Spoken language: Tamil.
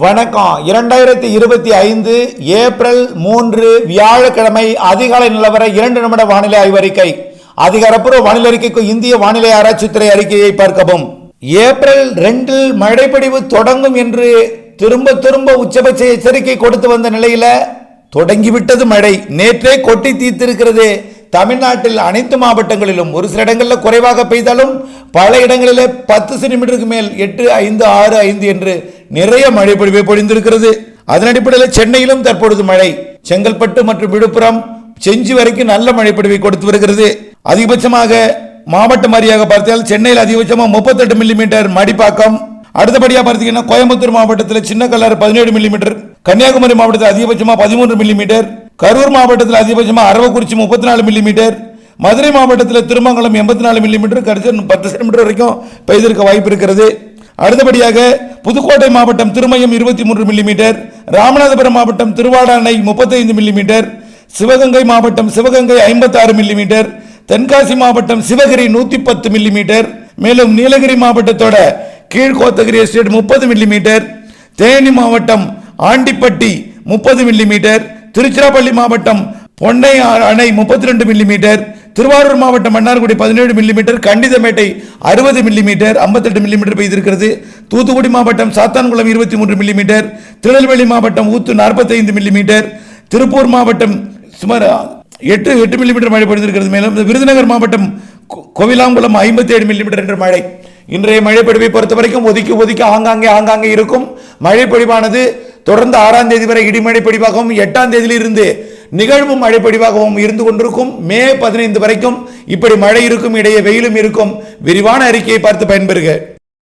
வணக்கம். இரண்டாயிரத்தி இருபத்தி ஐந்து ஏப்ரல் மூன்று வியாழக்கிழமை அதிகாலை நிலவர இரண்டு நிமிட வானிலை ஆய்வறிக்கை. அதிகாரப்பூர்வ வானிலை அறிக்கைக்கு இந்திய வானிலை ஆராய்ச்சித்துறை அறிக்கையை பார்க்கவும். ஏப்ரல் ரெண்டில் மழைப்படிவு தொடங்கும் என்று திரும்ப திரும்ப உச்சபட்ச எச்சரிக்கை கொடுத்து வந்த நிலையில தொடங்கிவிட்டது மழை. நேற்றே கொட்டி தீர்த்திருக்கிறது. தமிழ்நாட்டில் அனைத்து மாவட்டங்களிலும் ஒரு சில இடங்களில் குறைவாக பெய்தாலும் பல இடங்களிலே பத்து சென்டிமீட்டருக்கு மேல் எட்டு ஐந்து ஆறு ஐந்து என்று நிறைய மழை பொழிவை பொழிந்திருக்கிறது. அதன் அடிப்படையில் சென்னையிலும் தற்பொழுது மழை. செங்கல்பட்டு மற்றும் விழுப்புரம் செஞ்சி வரைக்கும் நல்ல மழை பொழிவை கொடுத்து வருகிறது. அதிகபட்சமாக மாவட்டம் வாரியாக பார்த்தால் சென்னையில் அதிகபட்சமாக முப்பத்தெட்டு மில்லிமீட்டர் மடிப்பாக்கம். அடுத்தபடியாக பார்த்தீங்கன்னா கோயம்புத்தூர் மாவட்டத்தில் சின்ன கல்லர் பதினேழு மில்லிமீட்டர். கன்னியாகுமரி மாவட்டத்தில் அதிகபட்சமாக பதிமூன்று மில்லிமீட்டர். கரூர் மாவட்டத்தில் அதிகபட்சமாக அரவக்குறிச்சி முப்பத்தி நாலு மில்லிமீட்டர் மதுரை மாவட்டத்தில் திருமங்கலம் எண்பத்தி நாலு மில்லிமீட்டர் கரிசன் பத்து சென்டிமீட்டர் வரைக்கும் பெய்திருக்க வாய்ப்பு இருக்கிறது. அடுத்தபடியாக புதுக்கோட்டை மாவட்டம் திருமயம் இருபத்தி மூன்று மில்லிமீட்டர் ராமநாதபுரம் மாவட்டம் திருவாடானை முப்பத்தைந்து மில்லிமீட்டர் சிவகங்கை மாவட்டம் சிவகங்கை ஐம்பத்தாறு மில்லிமீட்டர் தென்காசி மாவட்டம் சிவகிரி நூற்றி பத்து மில்லிமீட்டர் மேலும் நீலகிரி மாவட்டத்தோட கீழ்கோத்தகிரி எஸ்டேட் முப்பது மில்லிமீட்டர் தேனி மாவட்டம் ஆண்டிப்பட்டி முப்பது மில்லிமீட்டர் திருச்சிராப்பள்ளி மாவட்டம் பொன்னை அணை முப்பத்தி ரெண்டு மில்லிமீட்டர் திருவாரூர் மாவட்டம் மன்னார்குடி பதினேழு மில்லிமீட்டர் கண்டிதமேட்டை அறுபது மில்லிமீட்டர் ஐம்பத்தெட்டு மில்லிமீட்டர் பெய்திருக்கிறது. தூத்துக்குடி மாவட்டம் சாத்தான்குளம் இருபத்தி மூன்று மில்லிமீட்டர் திருநெல்வேலி மாவட்டம் ஊத்து நாற்பத்தைந்து மில்லிமீட்டர் திருப்பூர் மாவட்டம் சுமார் எட்டு எட்டு மில்லிமீட்டர் மழை பொழிந்திருக்கிறது மேலும் விருதுநகர் மாவட்டம் கோவிலாங்குளம் ஐம்பத்தி ஏழு மில்லிமீட்டர் என்ற மழை. இன்றைய மழை பொறுத்த வரைக்கும் ஒதுக்கி ஒதுக்கி ஆங்காங்கே ஆங்காங்கே இருக்கும். மழை பொழிவானது தொடர்ந்து ஆறாம் தேதி வரை இடிமழை பொழிவாகவும் எட்டாம் தேதியிலிருந்து நிகழ்வு மழை பொழிவாகவும் இருந்து கொண்டிருக்கும். மே பதினைந்து வரைக்கும் இப்படி மழை இருக்கும் இடையே வெயிலும் இருக்கும். விரிவான அறிக்கையை பார்த்து பயன்பெறுக.